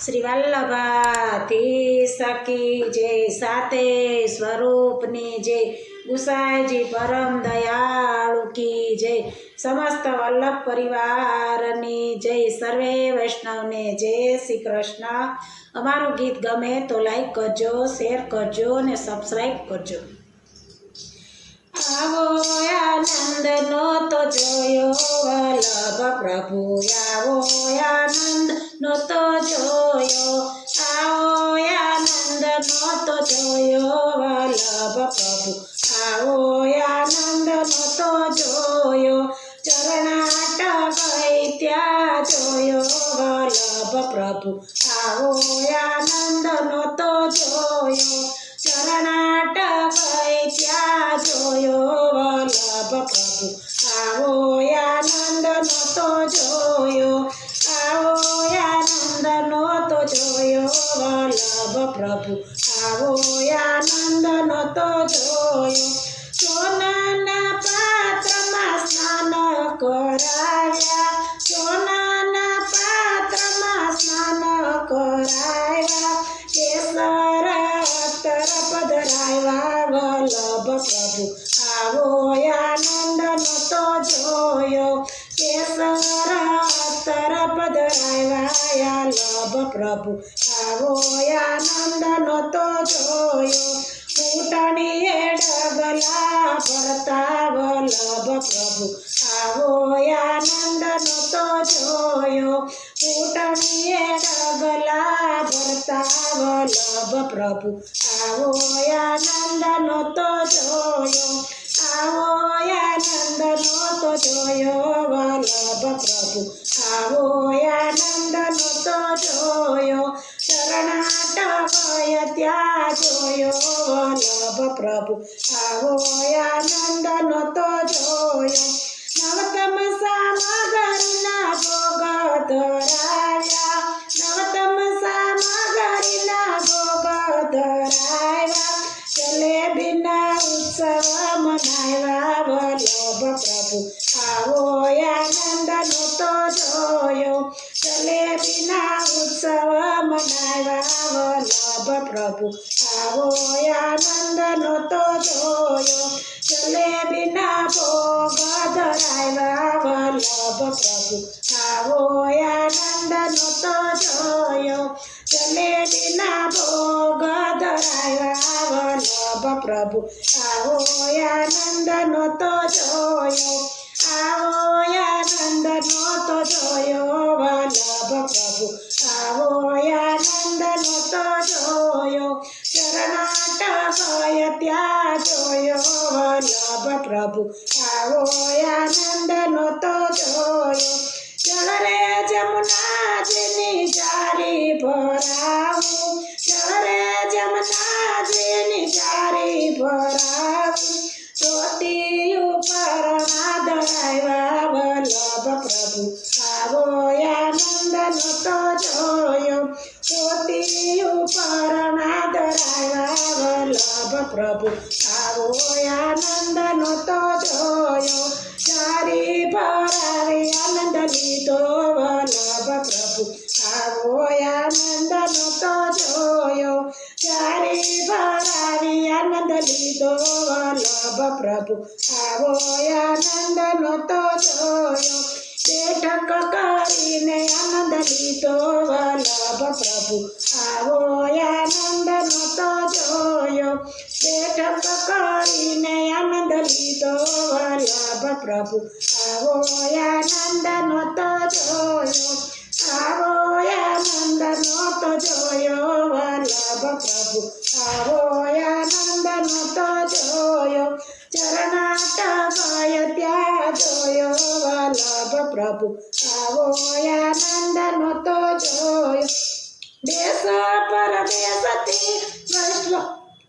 શ્રી વલ્લભાથી સખી જય સાતે સ્વરૂપની જય ગુસાઈજી પરમ દયાળુ કી જય સમસ્ત વલ્લભ પરિવારની જય સર્વે વૈષ્ણવને જય શ્રી કૃષ્ણ અમારું ગીત ગમે તો લાઈક કરજો શેર કરજો અને સબસ્ક્રાઈબ કરજો આવો આનંદનો તો જોયો વલ્લભ પ્રભુ વલ્લભ પ્રભુ આવો આનંદ તો જોયો ચરણાટ ગઈ ત્યાં જોયો વલ્લભ પ્રભુ આવો આનંદ તો જોયો ચરણાટ ગઈ ત્યાં જોયો વલ્લભ પ્રભુ આવો આનંદ તો જોયો આવો આનંદનો તો જોયો વલ્લભ પ્રભુ પ્રભુ. આવો આનંદનો તો જોયો. ઊંટણીએ ડગલા ભરતા વલ્લભ પ્રભુ. આવો આનંદનો તો જોયો. ઊંટણીએ ડગલા ભરતા વલ્લભ પ્રભુ. આવો આનંદનો તો જોયો. તો જોયો વલ્લભ પ્રભુ આવો આનંદનો તો જોયો શરણાટ ગય ત્યાં જોયો વલ્લભ પ્રભુ આવો આનંદનો તો જોયો નવતમ સામગરીના વલ્લભ પ્રભુ આવો આનંદનો તો જોયો જલેબીના ઉત્સવ મનાવ્યા વલ્લભ પ્રભુ આવો આનંદનો તો જોયો જલેબીના ભોગ ધરાવ્યા વલ્લભ પ્રભુ પ્રભુ આવો આનંદનો તો જોયો આવો આનંદનો તો જોયો વલ્લભ પ્રભુ આવો આનંદનો તો જોયો ચરણાટ ગય ત્યાં જોયો વલ્લભ પ્રભુ આવો આનંદનો તો જોયો જળ રે જમુનાજીની જારી ભરાવું પ્રભુ, આવો આનંદનો તો જોયો. ધોતી ઉપર વાદળાવ્યા વલ્લભ પ્રભુ, આવો આનંદનો તો જોયો. ચારી ભરાવી આનંદ લીધો વલ્લભ પ્રભુ, આવો આનંદનો તો જોયો. ચારી ભરાવી આનંદ લીધો વલ્લભ પ્રભુ, આવો આનંદનો તો જોયો. બેઠક કરીને આનંદ લીધો વલ્લભ પ્રભુ આવો આનંદ નતો જોયો બેઠક કરીને આનંદ લીધો વલ્લભ પ્રભુ આવો આનંદ નતો જોયો આવો આનંદ નતો જોયો વલ્લભ પ્રભુ આવો આનંદ નતો જોયો ચરણાટ ગય ત્યાં જોયો પ્રભુ આવો આનંદનો તો જોયો દેશ પરદેશથી વૈષ્ણવ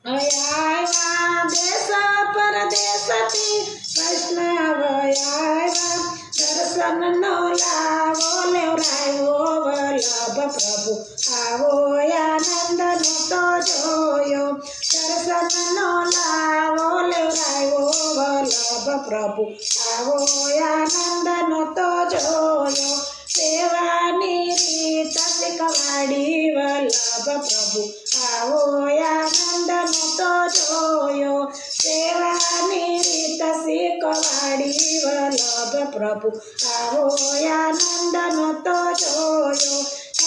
આવ્યા દેશ પરદેશથી વૈષ્ણવ આવ્યા દર્શનનો લાવો લેવરાયો વલ્લભ પ્રભુ આવો આનંદનો તો જોયો દર્શનનો લાવો લેવરાયો વલ્લભ પ્રભુ આવો આનંદનો તો જોયો સેવાની રીત શીખવાડી વલ્લભ પ્રભુ આવો આનંદ તો જોયો સેવાની રીત શીખવાડી વલ્લભ પ્રભુ આવો આનંદ તો જોયો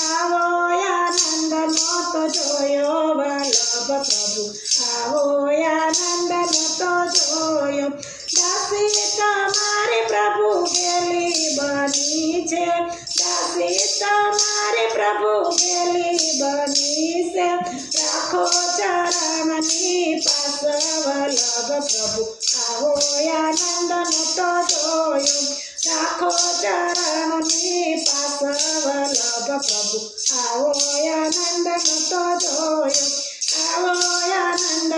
આવો આનંદ તો જોયો વલ્લભ પ્રભુ આવો આનંદ પ્રભુ ગેલી બની છે રાખો ચરણની પાસ વલ્લભ પ્રભુ આવો આનંદ તો જોયો રાખો ચરણની પાસ વલ્લભ પ્રભુ આવો આનંદ તો જોયો આવો આનંદ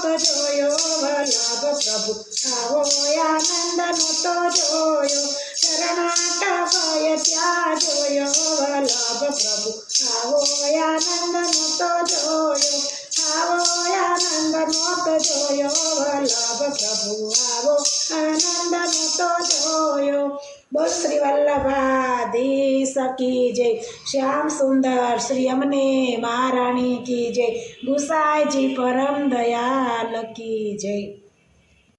તો જોયો વલ્લભ પ્રભુ વલ્લભ પ્રભુ. આવો આનંદ તો જોયો. આવો આનંદ તો જોયો. વલ્લભ પ્રભુ, આવો આનંદ તો જોયો. બોલ શ્રી વલ્લભાધીશ સકી જય. શ્યામ સુંદર શ્રી અમને મહારાણી કી જય. ગુસાઈજી પરમ દયાલ કી જય.